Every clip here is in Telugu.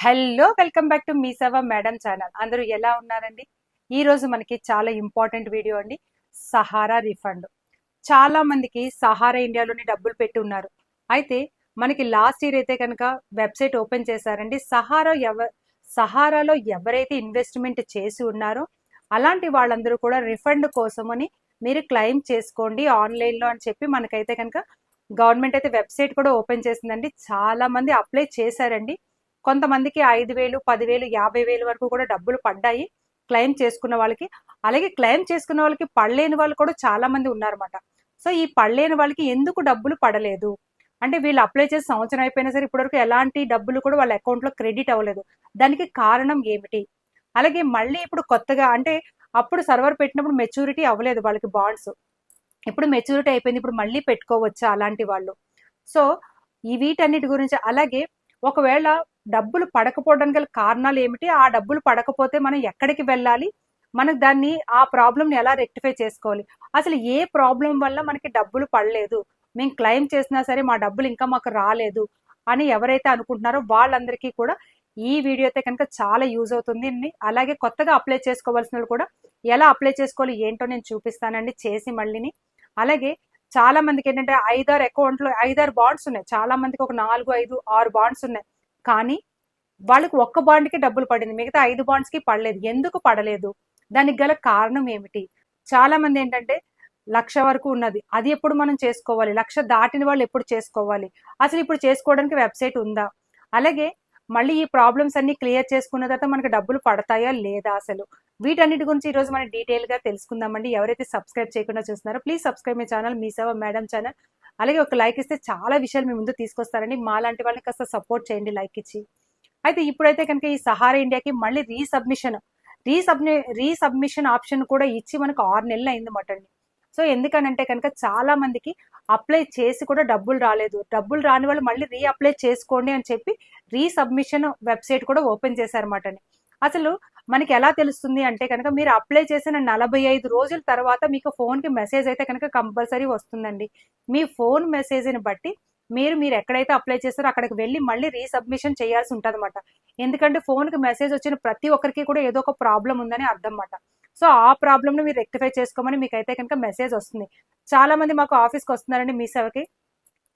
Hello welcome back to Mee Seva madam channel. అందరూ ఎలా ఉన్నారండి? ఈ రోజు మనకి చాలా ఇంపార్టెంట్ వీడియో అండి సహారా రిఫండ్. చాలా మందికి సహారా ఇండియాలోని డబ్బులు పెట్టి ఉన్నారు అయితే మనకి లాస్ట్ ఇయర్ అయితే కనుక వెబ్సైట్ ఓపెన్ చేశారండి సహారా ఎవ సహారాలో ఎవరైతే ఇన్వెస్ట్మెంట్ చేసి ఉన్నారో అలాంటి వాళ్ళందరూ కూడా రిఫండ్ కోసమని మీరు క్లెయిమ్ చేసుకోండి ఆన్లైన్లో అని చెప్పి మనకైతే కనుక గవర్నమెంట్ అయితే వెబ్సైట్ కూడా ఓపెన్ చేసిందండి. చాలా మంది అప్లై చేశారండి. కొంతమందికి ఐదు వేలు పదివేలు యాభై వేలు వరకు కూడా డబ్బులు పడ్డాయి క్లెయిమ్ చేసుకున్న వాళ్ళకి. అలాగే క్లెయిమ్ చేసుకున్న వాళ్ళకి పడలేని వాళ్ళు కూడా చాలా మంది ఉన్నారన్నమాట. సో ఈ పడలేని వాళ్ళకి ఎందుకు డబ్బులు పడలేదు? అంటే వీళ్ళు అప్లై చేసి సంవత్సరం అయిపోయినా సరే ఇప్పటివరకు ఎలాంటి డబ్బులు కూడా వాళ్ళ అకౌంట్లో క్రెడిట్ అవ్వలేదు. దానికి కారణం ఏమిటి? అలాగే మళ్ళీ ఇప్పుడు కొత్తగా అంటే అప్పుడు సర్వర్ పెట్టినప్పుడు మెచ్యూరిటీ అవ్వలేదు వాళ్ళకి బాండ్స్. ఇప్పుడు మెచ్యూరిటీ అయిపోయింది. ఇప్పుడు మళ్ళీ పెట్టుకోవచ్చా అలాంటి వాళ్ళు? సో ఈ వీటన్నిటి గురించి అలాగే ఒకవేళ డబ్బులు పడకపోవడానికి గల కారణాలు ఏమిటి? ఆ డబ్బులు పడకపోతే మనం ఎక్కడికి వెళ్ళాలి? మనకు దాన్ని ఆ ప్రాబ్లమ్ని ఎలా రెక్టిఫై చేసుకోవాలి? అసలు ఏ ప్రాబ్లం వల్ల మనకి డబ్బులు పడలేదు? మేము క్లెయిమ్ చేసినా సరే మా డబ్బులు ఇంకా మాకు రాలేదు అని ఎవరైతే అనుకుంటున్నారో వాళ్ళందరికీ కూడా ఈ వీడియో అయితే కనుక చాలా యూజ్ అవుతుంది. అలాగే కొత్తగా అప్లై చేసుకోవాల్సిన వాళ్ళు కూడా ఎలా అప్లై చేసుకోవాలి ఏంటో నేను చూపిస్తానండి చేసి మళ్ళీని. అలాగే చాలా మందికి ఏంటంటే ఐదారు అకౌంట్లో ఐదారు బాండ్స్ ఉన్నాయి. చాలా మందికి ఒక నాలుగు ఐదు ఆరు బాండ్స్ ఉన్నాయి. కానీ వాళ్ళకి ఒక్క బాండ్కి డబ్బులు పడింది. మిగతా ఐదు బాండ్స్కి పడలేదు. ఎందుకు పడలేదు? దానికి గల కారణం ఏమిటి? చాలా మంది ఏంటంటే లక్ష వరకు ఉన్నది. అది ఎప్పుడు మనం చేసుకోవాలి? లక్ష దాటిన వాళ్ళు ఎప్పుడు చేసుకోవాలి? అసలు ఇప్పుడు చేసుకోవడానికి వెబ్సైట్ ఉందా? అలాగే మళ్ళీ ఈ ప్రాబ్లమ్స్ అన్ని క్లియర్ చేసుకున్న తర్వాత మనకి డబ్బులు పడతాయా లేదా అసలు? వీటన్నిటి గురించి ఈరోజు మనం డీటెయిల్గా తెలుసుకుందామండి. ఎవరైతే సబ్స్క్రైబ్ చేయకుండా చూస్తున్నారో please subscribe my channel. Mee Seva madam channel. అలాగే ఒక లైక్ ఇస్తే చాలా విషయాలు మీ ముందు తీసుకొస్తారండి మా లాంటి వాళ్ళని కాస్త సపోర్ట్ చేయండి లైక్ ఇచ్చి. అయితే ఇప్పుడైతే కనుక ఈ సహారా ఇండియాకి మళ్ళీ రీసబ్మిషన్ రీసబ్మి రీసబ్మిషన్ ఆప్షన్ కూడా ఇచ్చి మనకు ఆరు నెలలు అయిందన్నమాట అండి. సో ఎందుకనంటే కనుక చాలా మందికి అప్లై చేసి కూడా డబ్బులు రాలేదు. డబ్బులు రాని వాళ్ళు మళ్ళీ రీ అప్లై చేసుకోండి అని చెప్పి రీసబ్మిషన్ వెబ్సైట్ కూడా ఓపెన్ చేశారన్నమాట అండి. అసలు మనకి ఎలా తెలుస్తుంది అంటే కనుక మీరు అప్లై చేసిన నలభై ఐదు రోజుల తర్వాత మీకు ఫోన్కి మెసేజ్ అయితే కనుక కంపల్సరీ వస్తుందండి. మీ ఫోన్ మెసేజ్ని బట్టి మీరు మీరు ఎక్కడైతే అప్లై చేస్తారో అక్కడికి వెళ్ళి మళ్ళీ రీసబ్మిషన్ చేయాల్సి ఉంటుంది అనమాట ఎందుకంటే ఫోన్కి మెసేజ్ వచ్చిన ప్రతి ఒక్కరికి కూడా ఏదో ఒక ప్రాబ్లం ఉందని అర్థం అన్నమాట సో ఆ ప్రాబ్లమ్ని మీరు రెక్టిఫై చేసుకోమని మీకు అయితే కనుక మెసేజ్ వస్తుంది. చాలా మంది మాకు ఆఫీస్కి వస్తున్నారండి మీ సేవకి.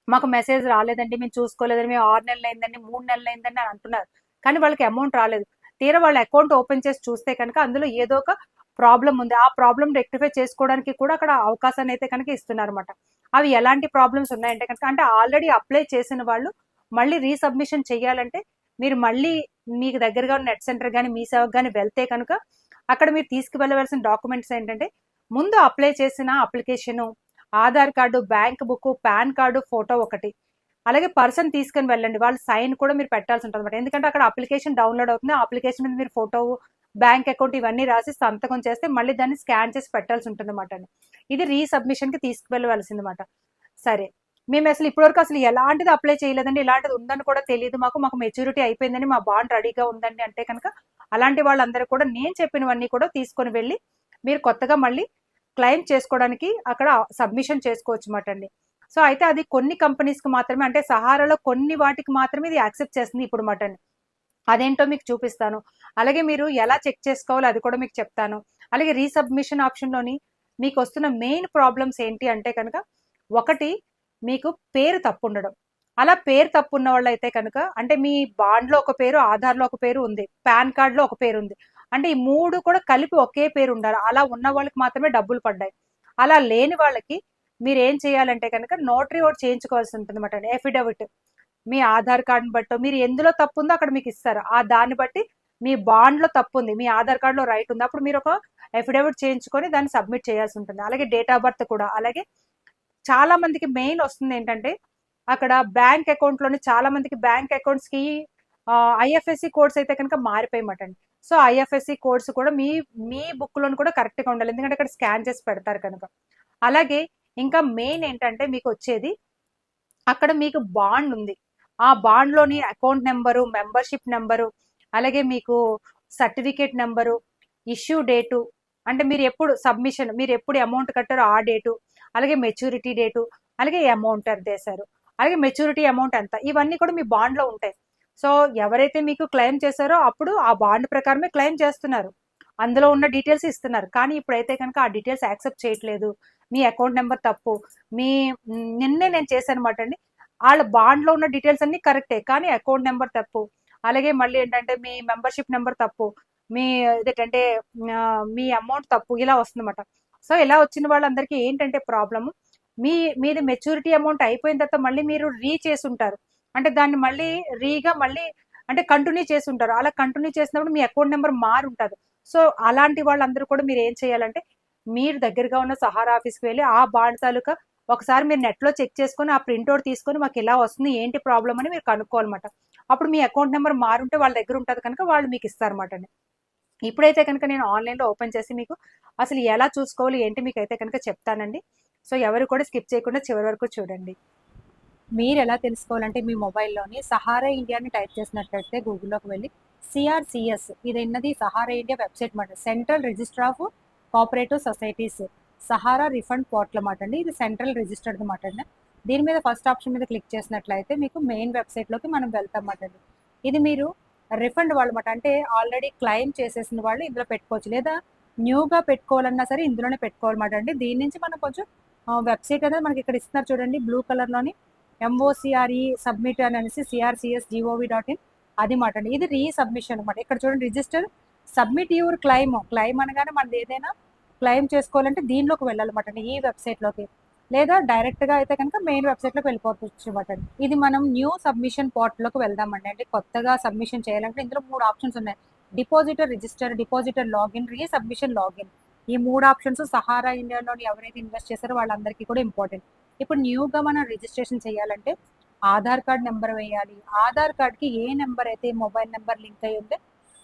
మాకు మెసేజ్ రాలేదండి మేము చూసుకోలేదండి మేము ఆరు నెలలు అయిందండి మూడు నెలలు అయిందండి అని అంటున్నారు. కానీ వాళ్ళకి అమౌంట్ రాలేదు. తీర వాళ్ళ అకౌంట్ ఓపెన్ చేసి చూస్తే కనుక అందులో ఏదో ఒక ప్రాబ్లం ఉంది. ఆ ప్రాబ్లం రెక్టిఫై చేసుకోవడానికి కూడా అక్కడ అవకాశాన్ని అయితే కనుక ఇస్తున్నారన్నమాట. అవి ఎలాంటి ప్రాబ్లమ్స్ ఉన్నాయంటే కనుక అంటే ఆల్రెడీ అప్లై చేసిన వాళ్ళు మళ్ళీ రీసబ్మిషన్ చేయాలంటే మీరు మళ్ళీ మీకు దగ్గరగా ఉన్న నెట్ సెంటర్ కానీ మీ సేవకు కానీ వెళ్తే కనుక అక్కడ మీరు తీసుకువెళ్ళవలసిన డాక్యుమెంట్స్ ఏంటంటే ముందు అప్లై చేసిన application Aadhaar card bank book PAN card photo ఒకటి అలాగే పర్సన్ తీసుకుని వెళ్ళండి. వాళ్ళ సైన్ కూడా మీరు పెట్టాల్సి ఉంటుంది అనమాట ఎందుకంటే అక్కడ అప్లికేషన్ డౌన్లోడ్ అవుతుంది. ఆ అప్లికేషన్ మీద మీరు ఫోటో బ్యాంక్ అకౌంట్ ఇవన్నీ రాసి సంతకం చేస్తే మళ్ళీ దాన్ని స్కాన్ చేసి పెట్టాల్సి ఉంటుంది అనమాట ఇది రీసబ్మిషన్కి తీసుకువెళ్ళవలసింది అనమాట సరే. మేము అసలు ఇప్పటివరకు అసలు ఎలాంటిది అప్లై చేయలేదండి. ఇలాంటిది ఉందని కూడా తెలియదు మాకు. మాకు మెచ్యూరిటీ అయిపోయిందని మా బాండ్ రెడీగా ఉందండి అంటే కనుక అలాంటి వాళ్ళందరూ కూడా నేను చెప్పినవన్నీ కూడా తీసుకొని వెళ్ళి మీరు కొత్తగా మళ్ళీ క్లెయిమ్ చేసుకోవడానికి అక్కడ సబ్మిషన్ చేసుకోవచ్చు అనమాట అండి. సో అయితే అది కొన్ని కంపెనీస్కి మాత్రమే అంటే సహారాలో కొన్ని వాటికి మాత్రమే ఇది యాక్సెప్ట్ చేస్తుంది ఇప్పుడు మటన్. అదేంటో మీకు చూపిస్తాను. అలాగే మీరు ఎలా చెక్ చేసుకోవాలో అది కూడా మీకు చెప్తాను. అలాగే రీసబ్మిషన్ ఆప్షన్లోని మీకు వస్తున్న మెయిన్ ప్రాబ్లమ్స్ ఏంటి అంటే కనుక ఒకటి మీకు పేరు తప్పు ఉండడం. అలా పేరు తప్పు ఉన్న వాళ్ళు అయితే కనుక అంటే మీ బాండ్లో ఒక పేరు ఆధార్లో ఒక పేరు ఉంది. పాన్ కార్డ్లో ఒక పేరు ఉంది. అంటే ఈ మూడు కూడా కలిపి ఒకే పేరు ఉండాలి. అలా ఉన్న వాళ్ళకి మాత్రమే డబ్బులు పడ్డాయి. అలా లేని వాళ్ళకి మీరు ఏం చేయాలంటే కనుక నోటరీ ఓట్ చేయించుకోవాల్సి ఉంటుంది అనమాట ఎఫిడవిట్ మీ ఆధార్ కార్డుని బట్టి మీరు ఎందులో తప్పు ఉందో అక్కడ మీకు ఇస్తారు. ఆ దాన్ని బట్టి మీ బాండ్లో తప్పు ఉంది మీ ఆధార్ కార్డులో రైట్ ఉంది. అప్పుడు మీరు ఒక ఎఫిడవిట్ చేయించుకొని దాన్ని సబ్మిట్ చేయాల్సి ఉంటుంది. అలాగే డేట్ ఆఫ్ బర్త్ కూడా. అలాగే చాలా మందికి మెయిన్ వస్తుంది ఏంటంటే అక్కడ బ్యాంక్ అకౌంట్లోని చాలా మందికి బ్యాంక్ అకౌంట్స్కి ఐఎఫ్ఎస్సి కోడ్స్ అయితే కనుక మారిపోయమాట అండి. సో ఐఎఫ్ఎస్సి కోడ్స్ కూడా మీ మీ బుక్లోని కూడా కరెక్ట్గా ఉండాలి. ఎందుకంటే అక్కడ స్కాన్ చేసి పెడతారు కనుక. అలాగే ఇంకా మెయిన్ ఏంటంటే మీకు వచ్చేది అక్కడ మీకు బాండ్ ఉంది. ఆ బాండ్లోని అకౌంట్ నెంబరు మెంబర్షిప్ నెంబరు అలాగే మీకు సర్టిఫికేట్ నెంబరు ఇష్యూ డేటు అంటే మీరు ఎప్పుడు సబ్మిషన్ మీరు ఎప్పుడు అమౌంట్ కట్టారో ఆ డేటు అలాగే మెచ్యూరిటీ డేటు అలాగే అమౌంట్ చేశారు అలాగే మెచ్యూరిటీ అమౌంట్ ఎంత ఇవన్నీ కూడా మీ బాండ్లో ఉంటాయి. సో ఎవరైతే మీకు క్లెయిమ్ చేశారో అప్పుడు ఆ బాండ్ ప్రకారమే క్లెయిమ్ చేస్తున్నారు. అందులో ఉన్న డీటెయిల్స్ ఇస్తున్నారు. కానీ ఇప్పుడైతే కనుక ఆ డీటెయిల్స్ యాక్సెప్ట్ చేయట్లేదు. మీ అకౌంట్ నెంబర్ తప్పు. మీ నిన్నే నేను చేశాను అనమాట అండి. వాళ్ళ బాండ్లో ఉన్న డీటెయిల్స్ అన్ని కరెక్టే కానీ అకౌంట్ నెంబర్ తప్పు. అలాగే మళ్ళీ ఏంటంటే మీ మెంబర్షిప్ నెంబర్ తప్పు. మీ ఏంటంటే మీ అమౌంట్ తప్పు. ఇలా వస్తుందన్నమాట సో ఇలా వచ్చిన వాళ్ళందరికీ ఏంటంటే ప్రాబ్లమ్ మీ మీది మెచ్యూరిటీ అమౌంట్ అయిపోయిన తర్వాత మళ్ళీ మీరు రీ చేసి ఉంటారు. అంటే దాన్ని మళ్ళీ రీగా మళ్ళీ అంటే కంటిన్యూ చేసి ఉంటారు. అలా కంటిన్యూ చేసినప్పుడు మీ అకౌంట్ నెంబర్ మారుంటుంది. సో అలాంటి వాళ్ళందరూ కూడా మీరు ఏం చేయాలంటే మీరు దగ్గరగా ఉన్న సహారా ఆఫీస్కి వెళ్ళి ఆ బాండ్ తాలూకా ఒకసారి మీరు నెట్లో చెక్ చేసుకొని ఆ ప్రింట్అవుట్ తీసుకొని మాకు ఎలా వస్తుంది ఏంటి ప్రాబ్లం అని మీరు కనుక్కోవాలన్నమాట. అప్పుడు మీ అకౌంట్ నెంబర్ మారుంటే వాళ్ళ దగ్గర ఉంటుంది కనుక వాళ్ళు మీకు ఇస్తారన్నమాట అండి. ఇప్పుడైతే కనుక నేను ఆన్లైన్లో ఓపెన్ చేసి మీకు అసలు ఎలా చూసుకోవాలి ఏంటి మీకు అయితే కనుక చెప్తానండి. సో ఎవరు కూడా స్కిప్ చేయకుండా చివరి వరకు చూడండి. మీరు ఎలా తెలుసుకోవాలంటే మీ మొబైల్లోని సహారా ఇండియాని టైప్ చేసినట్లయితే గూగుల్లోకి వెళ్ళి సిఆర్సిఎస్ ఇది ఉన్నది సహారా ఇండియా వెబ్సైట్ మాట. Central register of cooperative societies Sahara refund portal అన్నమాట అండి. ఇది సెంట్రల్ రిజిస్టర్డ్ మాట అండి. దీని మీద ఫస్ట్ ఆప్షన్ మీద క్లిక్ చేసినట్లయితే మీకు మెయిన్ వెబ్సైట్లోకి మనం వెళ్తాం అన్నమాట అండి. ఇది మీరు రిఫండ్ వాళ్ళమాట అంటే ఆల్రెడీ క్లెయిమ్ చేసేసిన వాళ్ళు ఇందులో పెట్టుకోవచ్చు. లేదా న్యూగా పెట్టుకోవాలన్నా సరే ఇందులోనే పెట్టుకోవాలన్నమాట అండి. దీని నుంచి మనం కొంచెం వెబ్సైట్ అనేది మనకి ఇక్కడ ఇస్తున్నారు చూడండి. బ్లూ కలర్లోని ఎంఓసిఆర్ఈ సబ్మిట్ అని అనేసి సిఆర్సిఎస్ జీఓవి డాట్ ఇన్ అది మాట అండి. ఇది రీసబ్మిషన్ అనమాట ఇక్కడ చూడండి register submit your claim claim అనగానే మనది ఏదైనా క్లెయిమ్ చేసుకోవాలంటే దీనిలోకి వెళ్ళాలన్నమాట అండి ఈ వెబ్సైట్లోకి లేదా డైరెక్ట్గా అయితే కనుక మెయిన్ వెబ్సైట్లోకి వెళ్ళిపోవచ్చు అనమాట అండి. ఇది మనం న్యూ సబ్మిషన్ పోర్టల్లోకి వెళ్దామండి అంటే కొత్తగా సబ్మిషన్ చేయాలంటే ఇందులో మూడు ఆప్షన్స్ ఉన్నాయి. Depositor register depositor login resubmission login ఈ మూడు ఆప్షన్స్ సహారా ఇండియాలో ఎవరైతే ఇన్వెస్ట్ చేశారో వాళ్ళందరికీ కూడా ఇంపార్టెంట్ ఇప్పుడు న్యూగా మనం రిజిస్ట్రేషన్ చేయాలంటే ఆధార్ కార్డ్ నెంబర్ వేయాలి. ఆధార్ కార్డ్కి ఏ నెంబర్ అయితే మొబైల్ నెంబర్ లింక్ అయి ఉందో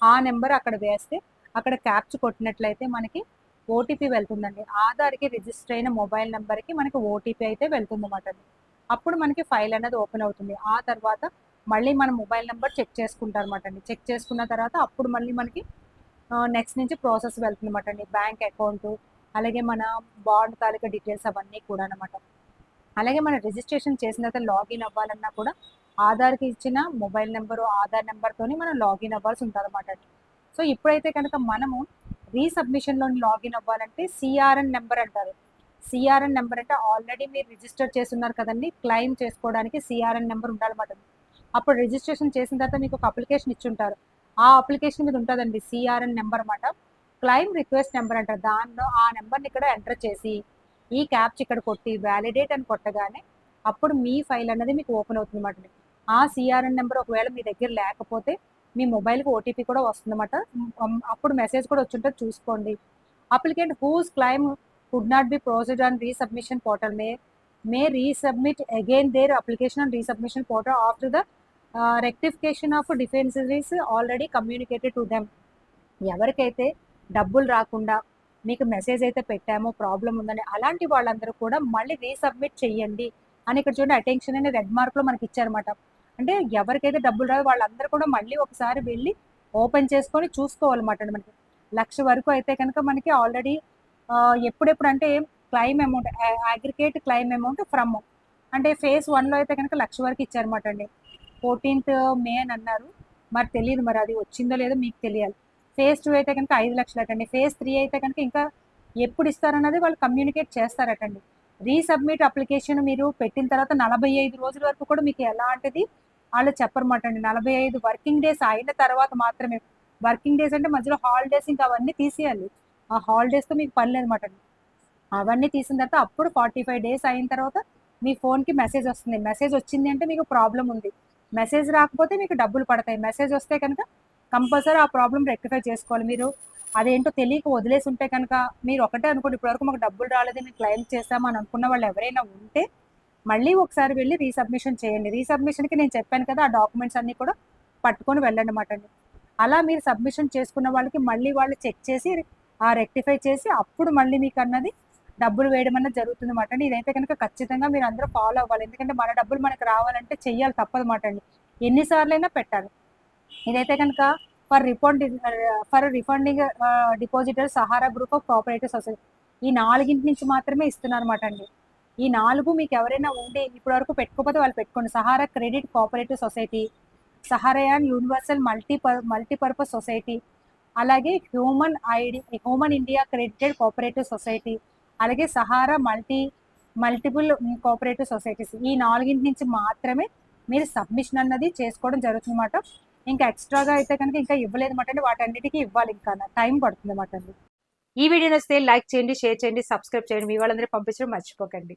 ఆ నెంబర్ అక్కడ వేస్తే అక్కడ క్యాప్చ్ కొట్టినట్లయితే మనకి ఓటీపీ వెళ్తుందండి. ఆధార్కి రిజిస్టర్ అయిన మొబైల్ నెంబర్కి మనకి ఓటీపీ అయితే వెళ్తుంది అండి. అప్పుడు మనకి ఫైల్ అనేది ఓపెన్ అవుతుంది. ఆ తర్వాత మళ్ళీ మన మొబైల్ నెంబర్ చెక్ చేసుకుంటారు అనమాట అండి. చెక్ చేసుకున్న తర్వాత అప్పుడు మళ్ళీ మనకి నెక్స్ట్ నుంచి ప్రాసెస్ వెళ్తుంది అనమాట అండి. బ్యాంక్ అకౌంట్ అలాగే మన బాండ్ తాలూకా డీటెయిల్స్ అవన్నీ కూడా అనమాట అలాగే మనం రిజిస్ట్రేషన్ చేసిన తర్వాత లాగిన్ అవ్వాలన్నా కూడా ఆధార్కి ఇచ్చిన మొబైల్ నెంబరు ఆధార్ నెంబర్తోని మనం లాగిన్ అవ్వాల్సి ఉంటుంది అనమాట సో ఇప్పుడైతే కనుక మనము రీసబ్మిషన్లో లాగిన్ అవ్వాలంటే సిఆర్ఎన్ నెంబర్ అంటారు. సిఆర్ఎన్ నెంబర్ అంటే ఆల్రెడీ మీరు రిజిస్టర్ చేస్తున్నారు కదండి క్లెయిమ్ చేసుకోవడానికి సిఆర్ఎన్ నెంబర్ ఉండాలన్నమాట. అప్పుడు రిజిస్ట్రేషన్ చేసిన తర్వాత మీకు ఒక అప్లికేషన్ ఇచ్చుంటారు. ఆ అప్లికేషన్ మీద ఉంటుందండి సిఆర్ఎన్ నెంబర్ అన్నమాట. క్లైమ్ రిక్వెస్ట్ నెంబర్ అంటారు. దానిలో ఆ నెంబర్ని ఇక్కడ ఎంటర్ చేసి ఈ క్యాప్చ్ ఇక్కడ కొట్టి వ్యాలిడేట్ అని కొట్టగానే అప్పుడు మీ ఫైల్ అనేది మీకు ఓపెన్ అవుతుంది అన్నమాట ఆ సిఆర్ఎన్ నెంబర్ ఒకవేళ మీ దగ్గర లేకపోతే మీ మొబైల్కి ఓటీపీ కూడా వస్తుందన్నమాట. ఉమ్, అప్పుడు మెసేజ్ కూడా వచ్చుంటుంది చూసుకోండి. Applicant whose claim could not be proceed on resubmission portal may may resubmit again their application on resubmission portal after the rectification of deficiencies already communicated to them ఎవరికైతే డబ్బులు రాకుండా మీకు మెసేజ్ అయితే పెట్టామో ప్రాబ్లం ఉందని అలాంటి వాళ్ళందరూ కూడా మళ్ళీ రీసబ్మిట్ చేయండి అని ఇక్కడ చూడండి అటెన్షన్ అనే రెడ్ మార్క్లో మనకి ఇచ్చారన్నమాట. అంటే ఎవరికైతే డబ్బులు రాదు వాళ్ళందరూ కూడా మళ్ళీ ఒకసారి వెళ్ళి ఓపెన్ చేసుకొని చూసుకోవాలన్నమాట మనకి. లక్ష వరకు అయితే కనుక మనకి ఆల్రెడీ ఎప్పుడెప్పుడు అంటే claim amount aggregate claim amount from అంటే ఫేజ్ వన్లో అయితే కనుక లక్ష వరకు ఇచ్చారన్నమాట అండి. ఫోర్టీన్త్ మే అని అన్నారు. మరి తెలియదు మరి అది వచ్చిందో లేదో మీకు తెలియాలి. ఫేజ్ టూ అయితే కనుక ఐదు లక్షలటండి. ఫేజ్ త్రీ అయితే కనుక ఇంకా ఎప్పుడు ఇస్తారన్నది వాళ్ళు కమ్యూనికేట్ చేస్తారటండి. రీసబ్మిట్ అప్లికేషన్ మీరు పెట్టిన తర్వాత నలభై ఐదు రోజుల వరకు కూడా మీకు ఎలాంటిది వాళ్ళు చెప్పరమాట అండి నలభై ఐదు వర్కింగ్ డేస్ అయిన తర్వాత మాత్రమే. వర్కింగ్ డేస్ అంటే మధ్యలో హాలిడేస్ ఇంకా అవన్నీ తీసేయాలి. ఆ హాలిడేస్తో మీకు పని లేదన్నమాట అండి అవన్నీ తీసిన తర్వాత అప్పుడు ఫార్టీ ఫైవ్ డేస్ అయిన తర్వాత మీ ఫోన్కి మెసేజ్ వస్తుంది. మెసేజ్ వచ్చింది అంటే మీకు ప్రాబ్లం ఉంది. మెసేజ్ రాకపోతే మీకు డబ్బులు పడతాయి. మెసేజ్ వస్తే కనుక కంపల్సరీ ఆ ప్రాబ్లం రెక్టిఫై చేసుకోవాలి మీరు. అదేంటో తెలియక వదిలేసి ఉంటే కనుక మీరు ఒకటే అనుకోండి ఇప్పటివరకు మాకు డబ్బులు రాలేదు నేను క్లెయిమ్ చేస్తామని అనుకున్న వాళ్ళు ఎవరైనా ఉంటే మళ్ళీ ఒకసారి వెళ్ళి రీసబ్మిషన్ చేయండి. రీసబ్మిషన్కి నేను చెప్పాను కదా ఆ డాక్యుమెంట్స్ అన్నీ కూడా పట్టుకొని వెళ్ళండి అన్నమాట అండి. అలా మీరు సబ్మిషన్ చేసుకున్న వాళ్ళకి మళ్ళీ వాళ్ళు చెక్ చేసి ఆ రెక్టిఫై చేసి అప్పుడు మళ్ళీ మీకు అన్నది డబ్బులు వేయడం అన్నది జరుగుతుంది అన్నమాట అండి. ఇదైతే కనుక ఖచ్చితంగా మీరు అందరూ ఫాలో అవ్వాలి. ఎందుకంటే మన డబ్బులు మనకు రావాలంటే చెయ్యాలి మాట అండి. ఎన్నిసార్లైనా పెట్టాలి. ఇదైతే కనుక for refund for refunding depositor Sahara group of cooperative society ఈ నాలుగింటి నుంచి మాత్రమే ఇస్తున్నారు అనమాట అండి. ఈ నాలుగు మీకు ఎవరైనా ఉండి ఇప్పటి వరకు పెట్టుకోకపోతే వాళ్ళు పెట్టుకోండి. Sahara credit cooperative society Saharayan universal multi multipurpose society అలాగే human ID human India credited cooperative society అలాగే Sahara multi multiple cooperative societies ఈ నాలుగింటి నుంచి మాత్రమే మీరు సబ్మిషన్ అన్నది చేసుకోవడం జరుగుతుంది అన్నమాట ఇంకా ఎక్స్ట్రాగా అయితే కనుక ఇంకా ఇవ్వలేదు అనమాట అండి. వాటన్నిటికీ ఇవ్వాలి ఇంకా. టైం పడుతుంది అన్నమాట అండి. ఈ వీడియో నచ్చితే లైక్ చేయండి షేర్ చేయండి సబ్స్క్రైబ్ చేయండి. మీ వాళ్ళందరూ పంపించడం మర్చిపోకండి.